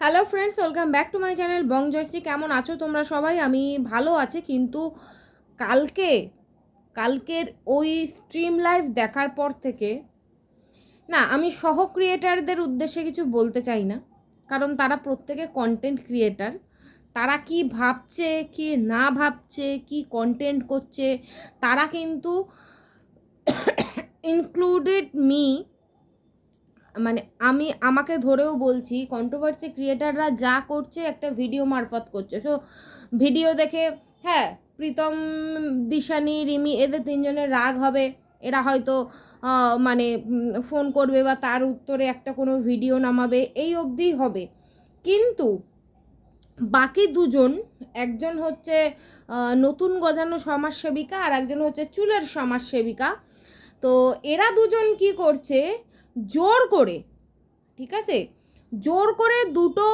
Hello friends welcome back to my channel Bong Joyshree কেমন আছো তোমরা সবাই? আমি ভালো আছি, কিন্তু কালকে, কালকের ওই স্ট্রিম লাইভ দেখার পর থেকে, না, আমি সহ ক্রিয়েটারদের উদ্দেশ্যে কিছু বলতে চাই না। কারণ তারা প্রত্যেকে কন্টেন্ট ক্রিয়েটার তারা কি ভাবছে, কি না ভাবছে, কি কন্টেন্ট করছে, তারা কিন্তু ইনক্লুডেড মি মানে আমি আমাকে ধরেও বলছি কন্ট্রোভার্সি ক্রিয়েটাররা যা করছে একটা ভিডিও মারফত করছে। তো ভিডিও দেখে হ্যাঁ প্রীতম দিশানি রিমি এদের তিনজনের রাগ হবে। এরা হয়তো মানে ফোন করবে বা তার উত্তরে একটা কোনো ভিডিও নামাবে, এই অবধি হবে। কিন্তু বাকি দুজন, একজন হচ্ছে নতুন গজানো সমাজসেবিকা আর একজন হচ্ছে চুলের সমাজসেবিকা। তো এরা দুজন কি করছে জোর করে, ঠিক আছে? জোর করে দুটো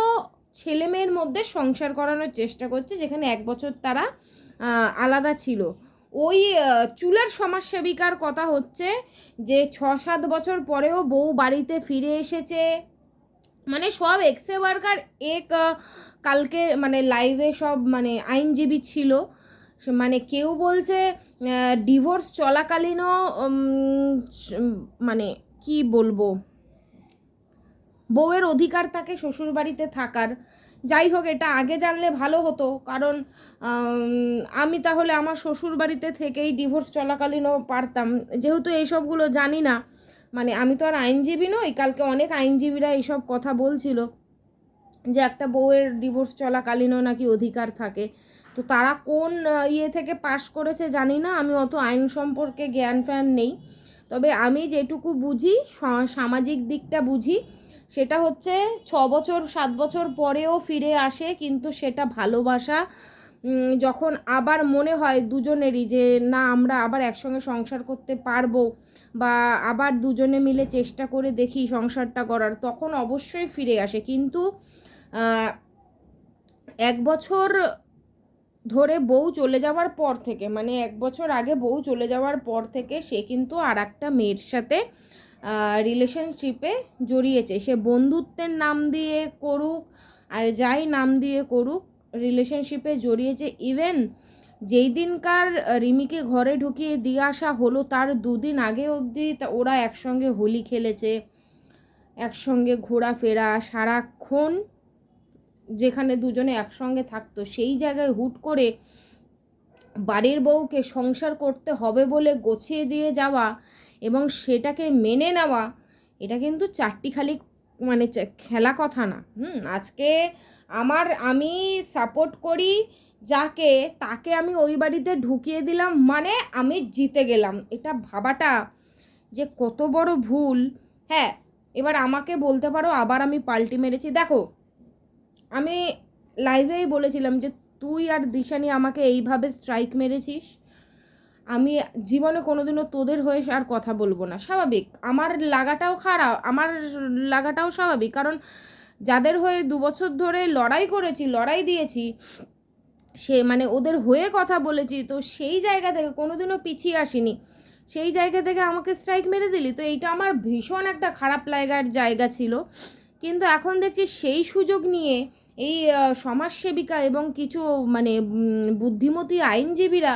ছেলে মেয়ের মধ্যে সংসার করানোর চেষ্টা করছে, যেখানে এক বছর তারা আলাদা ছিল। ওই চুলের সমাজসেবিকার কথা হচ্ছে যে ছ সাত বছর পরেও বউ বাড়িতে ফিরে এসেছে। মানে সব এক্সে ওয়ার্কার, এক কালকে মানে লাইভে সব মানে আইনজীবী ছিল। মানে কেউ বলছে ডিভোর্স চলাকালীনও মানে কি বলব? বউয়ের অধিকার থাকে শ্বশুর বাড়িতে থাকার। যাই হোক, এটা আগে জানলে ভালো হতো। কারণ আমি তাহলে আমার শ্বশুর বাড়িতে থেকেই ডিভোর্স চলাকালীনও পারতাম। যেহেতু এইসবগুলো জানি না মানে আমি তো আর আইনজীবী নই, কালকে অনেক আইনজীবীরা এইসব কথা বলছিল যে একটা বউয়ের ডিভোর্স চলাকালীনও নাকি অধিকার থাকে। তো তারা কোন ইয়ে থেকে পাশ করেছে জানি না। আমি অত আইন সম্পর্কে জ্ঞান ফ্যান নেই। তবে আমি যেটুকু বুঝি সামাজিক দিকটা বুঝি, সেটা হচ্ছে ছ বছর, সাত বছর পরেও ফিরে আসে, কিন্তু সেটা ভালোবাসা যখন আবার মনে হয় দুজনেরই যে, না, আমরা আবার একসঙ্গে সংসার করতে পারব বা আবার দুজনে মিলে চেষ্টা করে দেখি সংসারটা করার, তখন অবশ্যই ফিরে আসে। কিন্তু এক বছর ধরে বউ চলে যাওয়ার পর থেকে মানে এক বছর আগে বউ চলে যাওয়ার পর থেকে সে কিন্তু আর একটা মেয়ের সাথে রিলেশনশিপে জড়িয়েছে। সে বন্ধুত্বের নাম দিয়ে করুক, আর যাই নাম দিয়ে করুক রিলেশনশিপে জড়িয়েছে। ইভেন যেই দিনকার রিমিকে ঘরে ঢুকিয়ে দিয়ে আসা হলো, তার দুদিন আগে অবধি ওরা একসঙ্গে হোলি খেলেছে, একসঙ্গে ঘোরাফেরা সারাক্ষণ যেখানে দুজনে একসঙ্গে থাকতো, সেই জায়গায় হুট করে বাড়ির বউকে সংসার করতে হবে বলে গোছিয়ে দিয়ে যাওয়া এবং সেটাকে মেনে নেওয়া, এটা কিন্তু চারটি খালি মানে খেলা কথা না। হুম, আজকে আমার, আমি সাপোর্ট করি যাকে, তাকে আমি ওই বাড়িতে ঢুকিয়ে দিলাম মানে আমি জিতে গেলাম। এটা ভাবাটা যে কত বড় ভুল। হ্যাঁ এবার আমাকে বলতে পারো, আবার আমি পাল্টি মেরেছি। দেখো আমি লাইভেই বলেছিলাম যে তুই আর দিশানি আমাকে এইভাবে স্ট্রাইক মেরেছিস। আমি জীবনে কোনোদিনও তোদের হয়ে আর কথা বলব না। স্বাভাবিক, আমার লাগাটাও খারাপ, আমার লাগাটাও স্বাভাবিক। কারণ যাদের হয়ে দু বছর ধরে লড়াই করেছি, লড়াই দিয়েছি, সে মানে ওদের হয়ে কথা বলেছি, তো সেই জায়গা থেকে কোনোদিনও পিছিয়ে আসিনি। সেই জায়গা থেকে আমাকে স্ট্রাইক মেরে দিলি? তো এইটা আমার ভীষণ একটা খারাপ লাগার জায়গা ছিল। কিন্তু এখন দেখছি সেই সুযোগ নিয়ে এই সমাজসেবিকা এবং কিছু মানে বুদ্ধিমতী আইনজীবীরা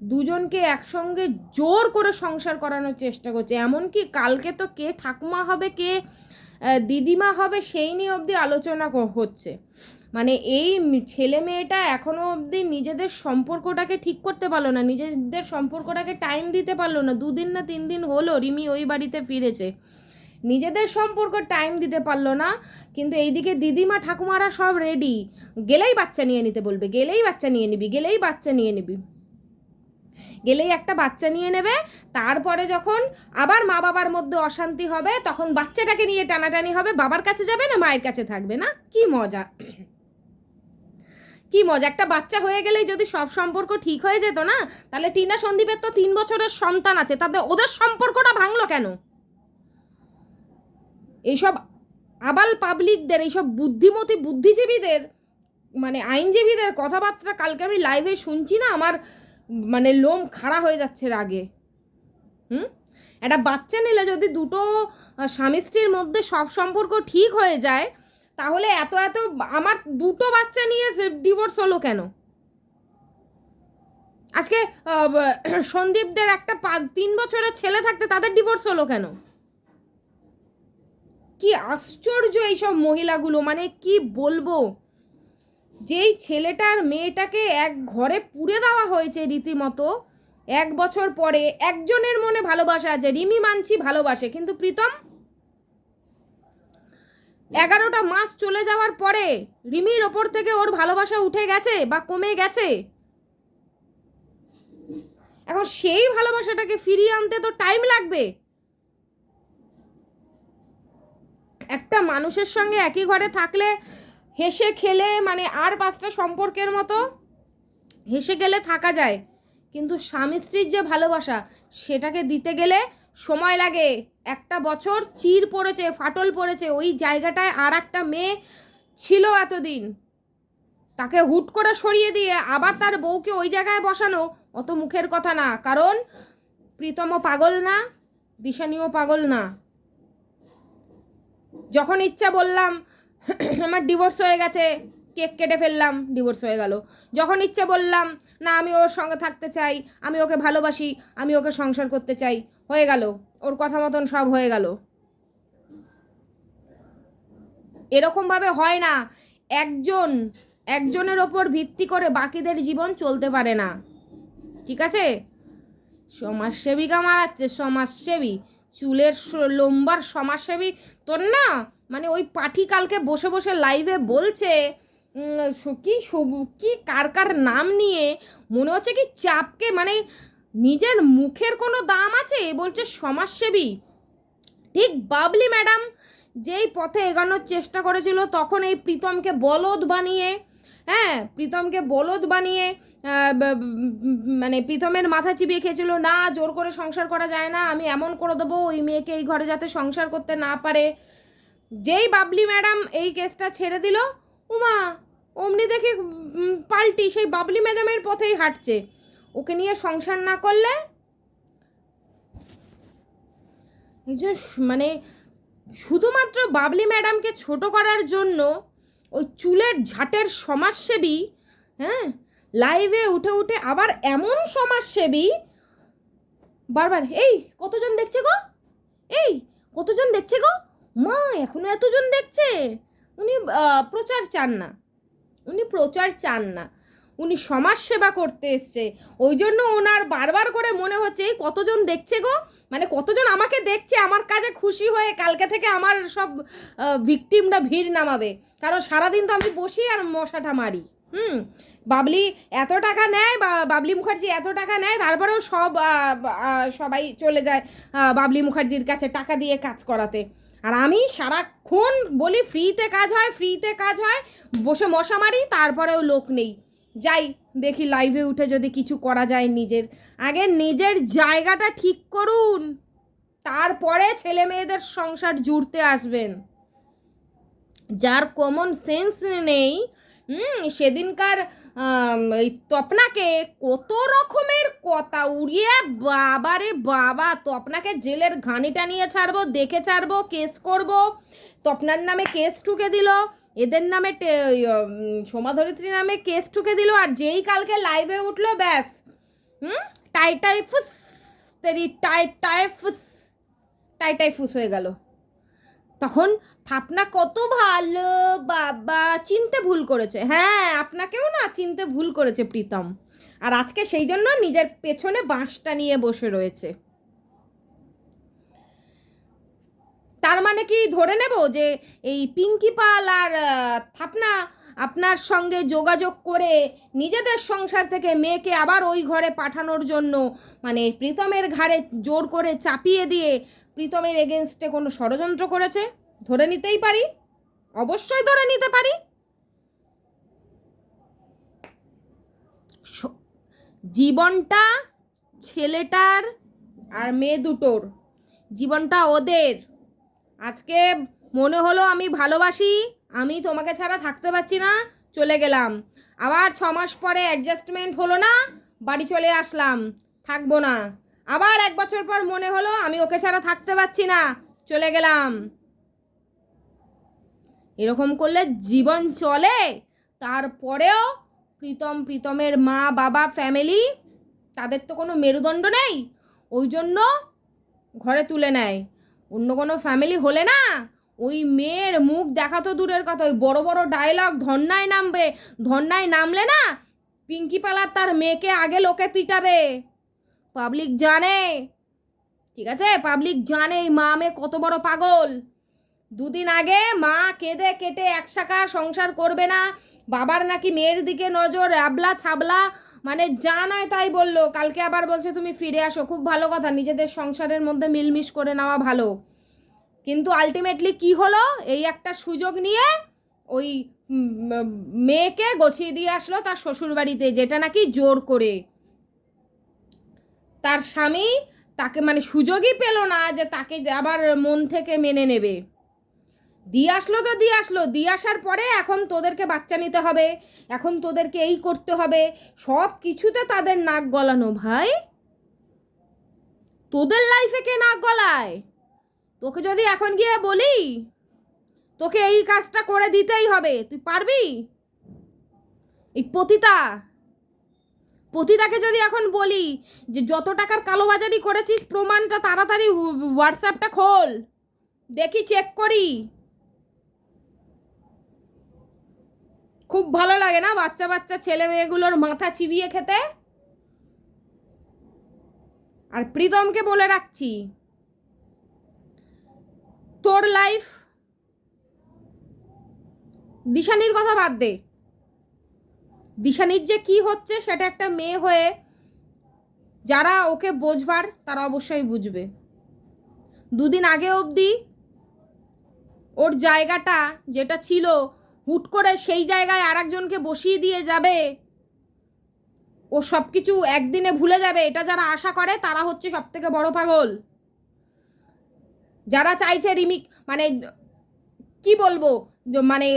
দুজনকে একসঙ্গে জোর করে সংসার করানোর চেষ্টা করছে। এমনকি কালকে তো কে ঠাকুমা হবে, কে দিদিমা হবে, সেই নিয়ে অবধি আলোচনা হচ্ছে। মানে এই ছেলে মেয়েটা এখনও অবধি নিজেদের সম্পর্কটাকে ঠিক করতে পারল না, নিজেদের সম্পর্কটাকে টাইম দিতে পারল না। দুদিন না তিন দিন হলো, রিমি ওই বাড়িতে ফিরেছে। নিজেদের সম্পর্ক টাইম দিতে পারল না। কিন্তু এইদিকে দিদিমা ঠাকুমারা সব রেডি গেলেই বাচ্চা নিয়ে নিতে বলবে, গেলেই বাচ্চা নিয়ে নিবি, গেলেই বাচ্চা নিয়ে নিবি। গেলেই একটা বাচ্চা নিয়ে নেবে, তারপরে যখন আবার মা বাবার মধ্যে অশান্তি হবে, তখন বাচ্চাটাকে নিয়ে টানাটানি হবে, বাবার কাছে যাবে না, মায়ের কাছে থাকবে না? কি মজা। কি মজা, একটা বাচ্চা হয়ে গেলেই যদি সব সম্পর্ক ঠিক হয়ে যেত না, তাহলে টিনা সন্দীপের তো তিন বছরের সন্তান আছে তাদের ওদের সম্পর্কটা ভাঙলো কেন? এইসব আবাল পাবলিকদের, এইসব বুদ্ধিমতী বুদ্ধিজীবীদের মানে আইনজীবীদের কথাবার্তা কালকে আমি লাইভে শুনছি না, আমার মানে লোম খাড়া হয়ে যাচ্ছে রাগে। হুম? একটা বাচ্চা নিলে যদি দুটো স্বামী স্ত্রীর মধ্যে সব সম্পর্ক ঠিক হয়ে যায়, তাহলে এত এত, আমার দুটো বাচ্চা নিয়ে ডিভোর্স হলো কেন? আজকে সন্দীপদের একটা তিন বছরের ছেলে থাকতে তাদের ডিভোর্স হলো কেন? কি আশ্চর্য এইসব মহিলাগুলো মানে কি বলব? যেই ছেলেটার মেয়েটাকে এক ঘরে পুড়ে দেওয়া হয়েছে রীতিমতো, এক বছর পরে একজনের মনে ভালোবাসা আছে, রিমি মানছি ভালোবাসে, কিন্তু প্রীতম? এগারোটা মাস চলে যাওয়ার পরে রিমির ওপর থেকে ওর ভালোবাসা উঠে গেছে বা কমে গেছে? এখন সেই ভালোবাসাটাকে ফিরিয়ে আনতে তো টাইম লাগবে। একটা মানুষের সঙ্গে একই ঘরে থাকলে, হেসে খেলে মানে আর পাঁচটা সম্পর্কের মতো, হেসে গেলে থাকা যায়। কিন্তু স্বামী স্ত্রীর যে ভালোবাসা, সেটাকে দিতে গেলে সময় লাগে। একটা বছর চির পড়েছে, ফাটল পড়েছে, ওই জায়গাটায় আর একটা মেয়ে ছিল এতদিন। তাকে হুট করে সরিয়ে দিয়ে আবার তার বউকে ওই জায়গায় বসানো, অত মুখের কথা না। কারণ প্রীতম পাগল না, দিশানিও পাগল না। যখন ইচ্ছা বললাম, আমার ডিভোর্স হয়ে গেছে, কেক কেটে ফেললাম ডিভোর্স হয়ে গেল। যখন ইচ্ছা বললাম, না, আমি ওর সঙ্গে থাকতে চাই, আমি ওকে ভালোবাসি, আমি ওকে সংসার করতে চাই, হয়ে গেল। ওর কথা মতন সব হয়ে গেল। এরকমভাবে হয় না। একজন, একজনের ওপর ভিত্তি করে বাকিদের জীবন চলতে পারে না। ঠিক আছে? সমাজসেবিকা মারাচ্ছে, সমাজসেবী। চুলের লম্বার সমাজসেবী তোর না? মানে ওই পাঠি কালকে বসে বসে লাইভে বলছে কি সবু- কি কার কার নাম নিয়ে মনে হচ্ছে কি চাপকে মানে নিজের মুখের কোনো দাম আছে? বলছে সমাজসেবী। ঠিক বাবলি ম্যাডাম যেই পথে এগানোর চেষ্টা করেছিল তখন এই প্রীতমকে বলদ বানিয়ে হ্যাঁ প্রীতমকে বলদ বানিয়ে মানে প্রীতমের মাথা চিবিয়ে খেয়েছিল, না, জোর করে সংসার করা যায় না, আমি এমন করে দেবো, ওই মেয়েকে এই ঘরে যাতে সংসার করতে না পারে। যেই বাবলি ম্যাডাম এই কেসটা ছেড়ে দিল, উমা, অমনি দেখে পাল্টি, সেই বাবলি ম্যাডামের পথেই হাঁটছে। ওকে নিয়ে সংসার না করলে? একজন মানে শুধুমাত্র বাবলি ম্যাডামকে ছোট করার জন্য ওই চুলের ঝাটের সমাজসেবী হ্যাঁ? লাইভে উঠে উঠে আবার এমন সমাজসেবী। বারবার, এই, কতজন দেখছে গো? এই, কতজন দেখছে গো? মা, এখনও এতজন দেখছে? উনি প্রচার চান না। উনি প্রচার চান না। উনি সমাজ সেবা করতে এসছে। ওই জন্য ওনার বারবার করে মনে হচ্ছে কতজন দেখছে গো? মানে কতজন আমাকে দেখছে, আমার কাজে খুশি হয়ে কালকে থেকে আমার সব ভিকটিমরা ভিড় নামাবে। কারণ সারাদিন তো আমি বসি আর মশাটা মারি। হুম? বাবলি এত টাকা নেয় বাবলি মুখার্জি এত টাকা নেয়, তারপরেও সব সবাই চলে যায় বাবলি মুখার্জির কাছে টাকা দিয়ে কাজ করাতে। আর আমি সারাক্ষণ বলি, ফ্রিতে কাজ হয়, ফ্রিতে কাজ হয়, বসে মশা মারি, তারপরেও লোক নেই। যাই, দেখি লাইভে উঠে যদি কিছু করা যায় নিজের। আগে নিজের জায়গাটা ঠিক করুন, তারপরে ছেলে মেয়েদের সংসার জুড়তে আসবেন। যার কমন সেন্স নেই, হুম, সেদিনকার ওই তপনাকে কত রকমের কথা উড়িয়ে বাবারে বাবা, তপনাকে জেলের ঘানিটা নিয়ে ছাড়বো, দেখে ছাড়বো, কেস করব। তপনার নামে কেস ঠুকে দিল, এদের নামে সোমাধরিত্রী নামে কেস ঠুকে দিল, আর যেই কালকে লাইভে উঠল, ব্যাস, হুম? টাই টাই, ফুস, তেরি, টাই টাই, ফুস, টাই টাই, ফুস হয়ে গেল। তখন থাপনা কত ভালো, বাবা, চিনতে ভুল করেছে। হ্যাঁ আপনাকেও না চিনতে ভুল করেছে প্রীতম। আর আজকে সেই জন্য নিজের পেছনে বাঁশটা নিয়ে বসে রয়েছে। তার মানে কি ধরে নেব যে এই পিঙ্কি পাল আর থাপনা আপনার সঙ্গে যোগাযোগ করে নিজেদের সংসার থেকে মেয়েকে আবার ওই ঘরে পাঠানোর জন্য মানে প্রীতমের ঘাড়ে জোর করে চাপিয়ে দিয়ে প্রীতমের এগেনস্টে কোনো ষড়যন্ত্র করেছে? ধরে নিতেই পারি? অবশ্যই ধরে নিতে পারি। জীবনটা ছেলেটার আর মেয়ে দুটোর। জীবনটা ওদের। আজকে মনে হলো আমি ভালোবাসি, আমি তোমাকে ছাড়া থাকতে পারছি না, চলে গেলাম। আবার ছ মাস পরে অ্যাডজাস্টমেন্ট হলো না, বাড়ি চলে আসলাম, থাকব না। আবার এক বছর পর মনে হলো আমি ওকে ছাড়া থাকতে পারছি না, চলে গেলাম। এরকম করলে জীবন চলে, তারপরেও প্রীতম, প্রীতমের মা, বাবা ফ্যামিলি তাদের তো কোনো মেরুদণ্ড নেই, ওই জন্য ঘরে তুলে নেয়। অন্য কোনো ফ্যামিলি হলে না, ওই মেয়ের মুখ দেখা তো দূরের কথা, ওই বড় বড় ডায়লগ ধন্যায় নামবে ধন্যায় নামলে না পিঙ্কি পালার তার মেয়েকে আগে লোকে পিটাবে। পাবলিক জানে, ঠিক আছে? পাবলিক জানে এই মা মেয়ে কত বড় পাগল। দুদিন আগে মা কেঁদে কেটে এক সংসার করবে না বাবার নাকি মেয়ের দিকে নজর অ্যাবলা ছাবলা মানে যা নয় তাই বলল। কালকে আবার বলছে, তুমি ফিরে আসো। খুব ভালো কথা, নিজেদের সংসারের মধ্যে মিলমিশ করে নেওয়া ভালো। কিন্তু আলটিমেটলি কি হলো? এই একটা সুযোগ নিয়ে ওই মেয়েকে গছিয়ে দিয়ে আসলো তার শ্বশুর বাড়িতে যেটা নাকি জোর করে। তার স্বামী তাকে মানে সুযোগই পেল না যে তাকে আবার মন থেকে মেনে নেবে। দিয়ে আসলো তো দিয়ে আসলো, দিয়ে আসার পরে এখন তোদেরকে বাচ্চা নিতে হবে, এখন তোদেরকে এই করতে হবে, সব কিছুতে তাদের নাক গলানো ভাই। তোদের লাইফে কে নাক গলায়? তোকে যদি এখন গিয়ে বলি, তোকে এই কাজটা করে দিতেই হবে, তুই পারবি? এই পতিতা, পতিতাকে যদি এখন বলি যে যত টাকার কালোবাজারি করেছিস, প্রমাণটা তাড়াতাড়ি হোয়াটসঅ্যাপটা খোল, দেখি চেক করি। খুব ভালো লাগে না বাচ্চা বাচ্চা ছেলে মেয়েগুলোর মাথা চিবিয়ে খেতে? আর প্রীতমকে বলে রাখছি, তোর লাইফ দিশানির কথা বাদ দে। দিশানির যে কি হচ্ছে সেটা একটা মেয়ে হয়ে যারা ওকে বোঝবার তারা অবশ্যই বুঝবে। দুদিন আগে অবধি ওর জায়গাটা যেটা ছিল হুট করে সেই জায়গায় আর একজনকে বসিয়ে দিয়ে যাবে। ও সব কিছু একদিনে ভুলে যাবে, এটা যারা আশা করে তারা হচ্ছে সব থেকে বড় পাগল। যারা চাইছে রিমিক মানে কি বলব মানে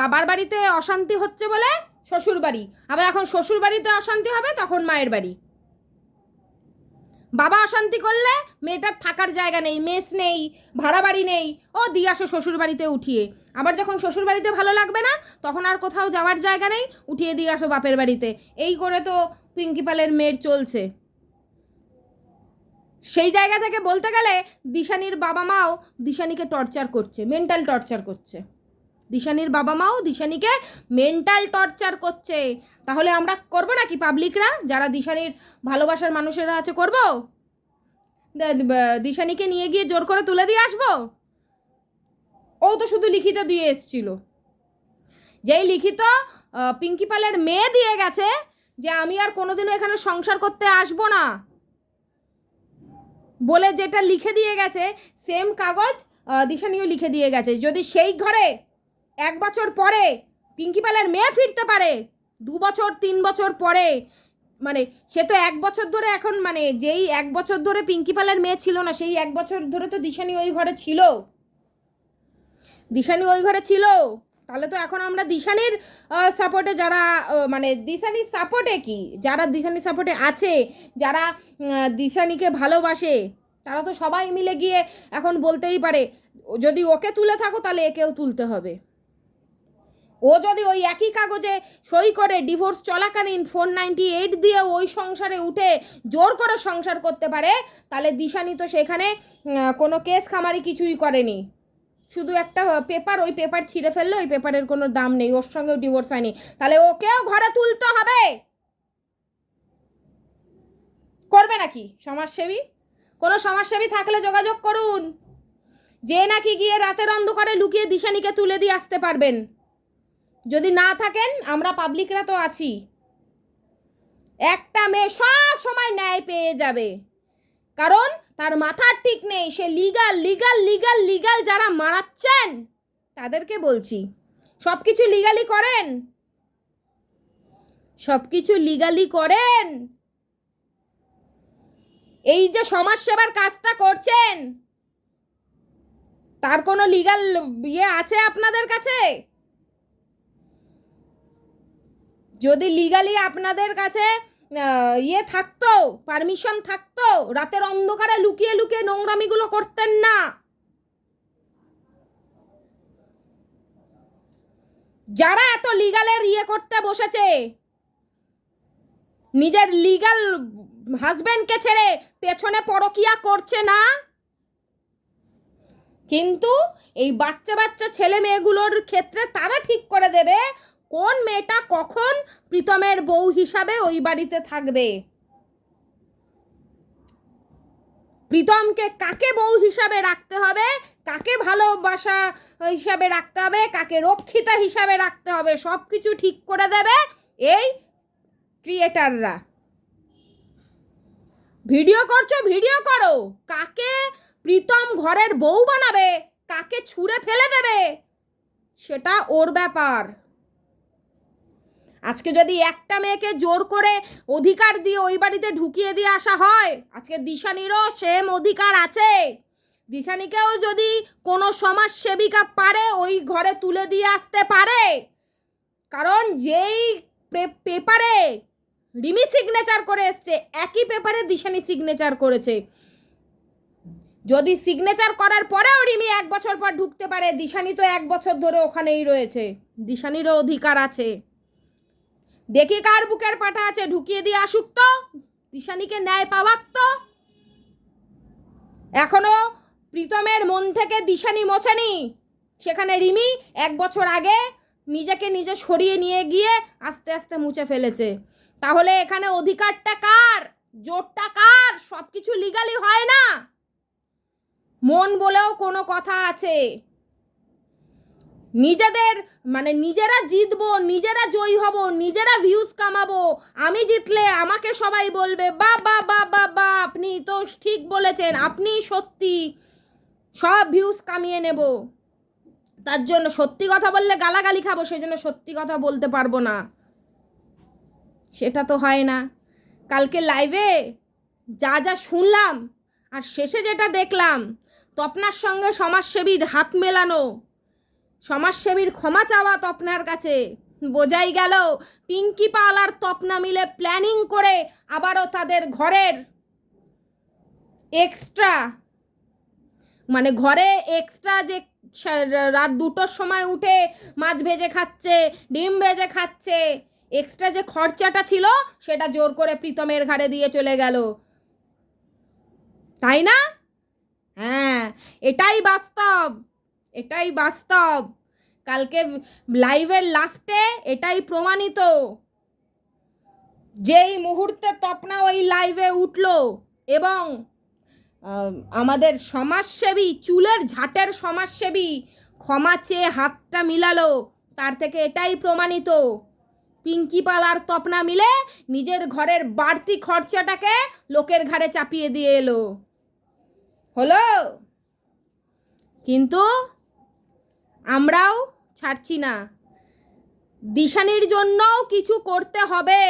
বাবার বাড়িতে অশান্তি হচ্ছে বলে শ্বশুর বাড়ি আবার এখন শ্বশুর বাড়িতে অশান্তি হবে, তখন মায়ের বাড়ি। বাবা অশান্তি করলে মেয়েটার থাকার জায়গা নেই, মেস নেই ভাড়া বাড়ি নেই। ও দিয়ে আসো শ্বশুর বাড়িতে উঠিয়ে। আবার যখন শ্বশুর বাড়িতে ভালো লাগবে না, তখন আর কোথাও যাওয়ার জায়গা নেই, উঠিয়ে দিয়ে আসো বাপের বাড়িতে। এই করে তো পিঙ্কি পালের মেয়ের চলছে। সেই জায়গা থেকে বলতে গেলে দিশানির বাবা মাও দিশানিকে টর্চার করছে মেন্টাল টর্চার করছে। দিশানির বাবা মাও দিশানিকে মেন্টাল টর্চার করছে। তাহলে আমরা করব নাকি পাবলিকরা যারা দিশানির ভালোবাসার মানুষেরা আছে, করব? দিশানিকে নিয়ে গিয়ে জোর করে তুলে দিয়ে আসব? ও তো শুধু লিখিত দিয়ে এসছিল। যেই লিখিত পিঙ্কি পালের মেয়ে দিয়ে গেছে যে আমি আর কোনোদিনও এখানে সংসার করতে আসব না। বলে যেটা লিখে দিয়ে গেছে সেম কাগজ দিশানিও লিখে দিয়ে গেছে। যদি সেই ঘরে এক বছর পরে পিঙ্কি পালের মেয়ে ফিরতে পারে। দু বছর, তিন বছর পরে। মানে সে তো এক বছর ধরে এখন মানে যেই এক বছর ধরে পিঙ্কি পালের মেয়ে ছিল না, সেই এক বছর ধরে তো দিশানি ওই ঘরে ছিল। দিশানি ওই ঘরে ছিল। তাহলে তো এখন আমরা দিশানির সাপোর্টে যারা মানে দিশানির সাপোর্টে কি? যারা দিশানির সাপোর্টে আছে, যারা দিশানিকে ভালোবাসে, তারা তো সবাই মিলে গিয়ে এখন বলতেই পারে, যদি ওকে তুলে থাকো তাহলে একেও তুলতে হবে। ও যদি ওই একই কাগজে সই করে ডিভোর্স চলাকালীন ফোর নাইনটি এইট দিয়ে ওই সংসারে উঠে জোর করে সংসার করতে পারে, তাহলে দিশানি তো সেখানে কোনো কেস খামারি কিছুই করেনি। শুধু একটা পেপার ওই পেপার ছিঁড়ে ফেলল ওই পেপারের কোনো দাম নেই, ওর সঙ্গেও ডিভোর্স হয়নি। তাহলে ওকেও ঘরে তুলতে হবে! করবে নাকি সমাজসেবী? কোনো সমাজসেবী থাকলে যোগাযোগ করুন। যে নাকি গিয়ে রাতের অন্ধকারে লুকিয়ে দিশানিকে তুলে দিয়ে আসতে পারবেন। যদি না থাকেন, আমরা পাবলিকরা তো আছি। একটা মেয়ে সব সময় ন্যায় পেয়ে যাবে। কারণ তার মাথার ঠিক নেই, সে লিগাল লিগাল লিগাল লিগাল যারা মারাচ্ছেন, তাদেরকে বলছি সব কিছু লিগালি করেন। সব কিছু লিগালি করেন। এই যে সমাজসেবার কাজটা করছেন, তার কোনো লিগাল ইয়ে আছে আপনাদের কাছে? যদি লিগালি আপনাদের কাছে ইয়ে থাকতো পারমিশন থাকতো, রাতের অন্ধকারে লুকিয়ে লুকিয়ে নোংরামিগুলো করতেন না। যারা এত লিগালের ইয়ে করতে বসেছে, নিজের লিগাল হাজবেন্ডকে ছেড়ে পেছনে পরকিয়া করছে না, কিন্তু এই বাচ্চা বাচ্চা ছেলে মেয়েগুলোর ক্ষেত্রে তারা ঠিক করে দেবে কোন মেয়েটা কখন প্রীতমের বউ হিসাবে ওই বাড়িতে থাকবে? প্রীতমকে কাকে বউ হিসাবে রাখতে হবে? কাকে ভালোবাসা হিসাবে রাখতে হবে? কাকে রক্ষিতা হিসাবে রাখতে হবে? সব কিছু ঠিক করে দেবে এই ক্রিয়েটাররা ভিডিও করছ, ভিডিও করো। কাকে প্রীতম ঘরের বউ বানাবে? কাকে ছুঁড়ে ফেলে দেবে? সেটা ওর ব্যাপার। আজকে যদি একটা মেয়েকে জোর করে অধিকার দিয়ে ওই বাড়িতে ঢুকিয়ে দিয়ে আসা হয়, আজকে দিশানিরও সেম অধিকার আছে। দিশানিকেও যদি কোনো সমাজ সেবিকা পারে, ওই ঘরে তুলে দিয়ে আসতে পারে। কারণ যেই পেপারে রিমি সিগনেচার করে এসছে, একই পেপারে দিশানি সিগনেচার করেছে। যদি সিগনেচার করার পরেও রিমি এক বছর পর ঢুকতে পারে, দিশানি তো এক বছর ধরে ওখানেই রয়েছে। দিশানিরও অধিকার আছে। দেখি কার বুকের পাটা আছে, ঢুকিয়ে দিয়ে আসুক তো। দিশানিকে ন্যায় পাওয়াক তো। এখনও প্রীতমের মন থেকে দিশানি মোছেনি সেখানে রিমি এক বছর আগে নিজেকে নিজে সরিয়ে নিয়ে গিয়ে আস্তে আস্তে মুছে ফেলেছে। তাহলে এখানে অধিকারটা কার? জোরটা কার? সব কিছু লিগালি হয় না। মন বলেও কোনো কথা আছে। নিজেদের মানে নিজেরা জিতবো, নিজেরা জয়ী হব, নিজেরা ভিউজ কামাবো, আমি জিতলে আমাকে সবাই বলবে, বা বা বা বা বা, আপনি তো ঠিক বলেছেন, আপনি সত্যি সব ভিউজ কামিয়ে নেব। তার জন্য সত্যি কথা বললে গালাগালি খাব, সেই জন্য সত্যি কথা বলতে পারব না। সেটা তো হয় না। কালকে লাইভে যা যা শুনলাম, আর শেষে যেটা দেখলাম, তপনার সঙ্গে সমাজসেবীর হাত মেলানো সমাজসেবীর ক্ষমা চাওয়া তপনার কাছে। বোঝাই গেল, পিঙ্কি পাল আর তপনা মিলে প্ল্যানিং করে আবারও তাদের ঘরের এক্সট্রা মানে ঘরে এক্সট্রা যে রাত দুটোর সময় উঠে মাছ ভেজে খাচ্ছে, ডিম ভেজে খাচ্ছে, এক্সট্রা যে খরচাটা ছিল সেটা জোর করে প্রীতমের ঘাড়ে দিয়ে চলে গেল। তাই না? হ্যাঁ এটাই বাস্তব। এটাই বাস্তব। কালকে লাইভের লাস্টে এটাই প্রমাণিত। যেই মুহূর্তে তপনা ওই লাইভে উঠল এবং আমাদের সমাজসেবী, চুলের ঝাটের সমাজসেবী ক্ষমা চেয়ে হাতটা মিলালো, তার থেকে এটাই প্রমাণিত। পিঙ্কি পাল আর তপনা মিলে নিজের ঘরের বাড়তি খরচাটাকে লোকের ঘাড়ে চাপিয়ে দিয়ে এলো। হলো? কিন্তু আমরাও ছাড়ছি না। দিশানির জন্যও কিছু করতে হবে।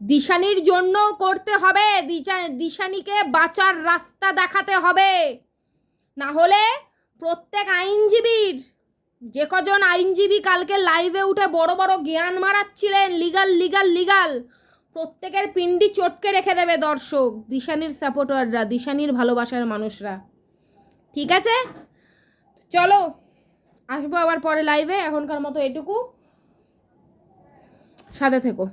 দিশানির জন্যও করতে হবে। দিশানিকে বাঁচার রাস্তা দেখাতে হবে। না হলে প্রত্যেক আইনজীবীর, যে কজন আইনজীবী কালকে লাইভে উঠে বড় বড় জ্ঞান মারাচ্ছিলেন, লিগাল লিগাল লিগাল, প্রত্যেকের পিন্ডি চটকে রেখে দেবে দর্শক, দিশানির সাপোর্টাররা, দিশানির ভালোবাসার মানুষরা। ঠিক আছে? চলো আসব আবার পরে লাইভে এখনকার মতো এটুকু। সাথে থেকো।